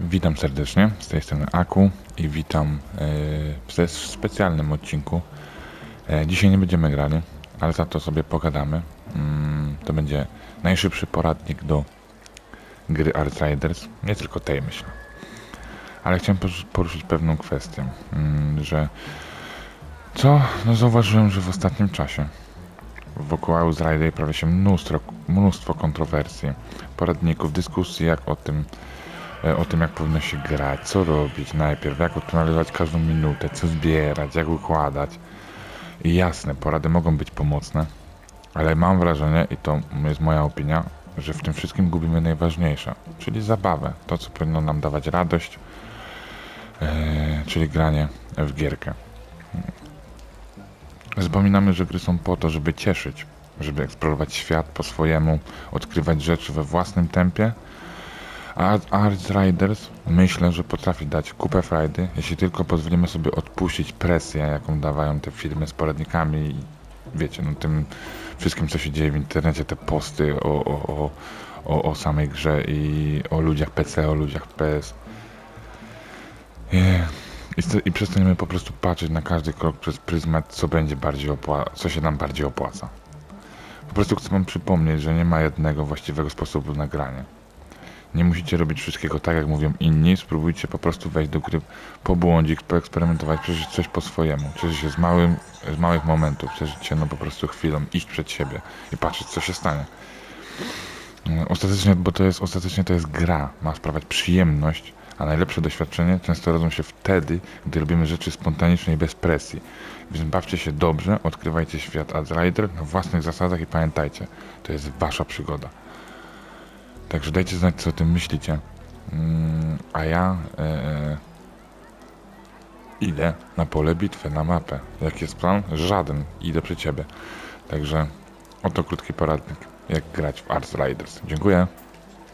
Witam serdecznie, z tej strony Aku i witam e, w specjalnym odcinku. E, dzisiaj nie będziemy grali, ale za to sobie pogadamy. Mm, to będzie najszybszy poradnik do gry Riders, nie tylko tej myślę. Ale chciałem porus- poruszyć pewną kwestię, mm, że co? No zauważyłem, że w ostatnim czasie wokół Outriders pojawia się mnóstwo, mnóstwo kontrowersji, poradników, dyskusji jak o tym, o tym, jak powinno się grać, co robić najpierw, jak optymalizować każdą minutę, co zbierać, jak układać. I jasne, porady mogą być pomocne, ale mam wrażenie, i to jest moja opinia, że w tym wszystkim gubimy najważniejsze, czyli zabawę, to co powinno nam dawać radość, e, czyli granie w gierkę. Zapominamy, że gry są po to, żeby cieszyć, żeby eksplorować świat po swojemu, odkrywać rzeczy we własnym tempie, a Arts Riders myślę, że potrafi dać kupę frajdy, jeśli tylko pozwolimy sobie odpuścić presję, jaką dawają te firmy z poradnikami i wiecie, no tym wszystkim, co się dzieje w internecie, te posty o, o, o, o, o samej grze i o ludziach PC, o ludziach PS. I, i, I przestaniemy po prostu patrzeć na każdy krok przez pryzmat, co będzie bardziej opła- co się nam bardziej opłaca. Po prostu chcę wam przypomnieć, że nie ma jednego właściwego sposobu na granie. Nie musicie robić wszystkiego tak, jak mówią inni. Spróbujcie po prostu wejść do gry, pobłądzić, poeksperymentować, przeżyć coś po swojemu. Przeżyć się z, małym, z małych momentów, przeżyć się no po prostu chwilą, iść przed siebie i patrzeć, co się stanie. Mm, Ostatecznie, bo to jest, ostatecznie to jest gra, ma sprawiać przyjemność, a najlepsze doświadczenie często rodzą się wtedy, gdy robimy rzeczy spontanicznie i bez presji. Więc bawcie się dobrze, odkrywajcie świat Rider na własnych zasadach i pamiętajcie, to jest wasza przygoda. Także dajcie znać, co o tym myślicie. Mm, a ja e, e, idę na pole bitwy, na mapę. Jaki jest plan? Żaden. Idę przy ciebie. Także oto krótki poradnik, jak grać w Arts Riders. Dziękuję.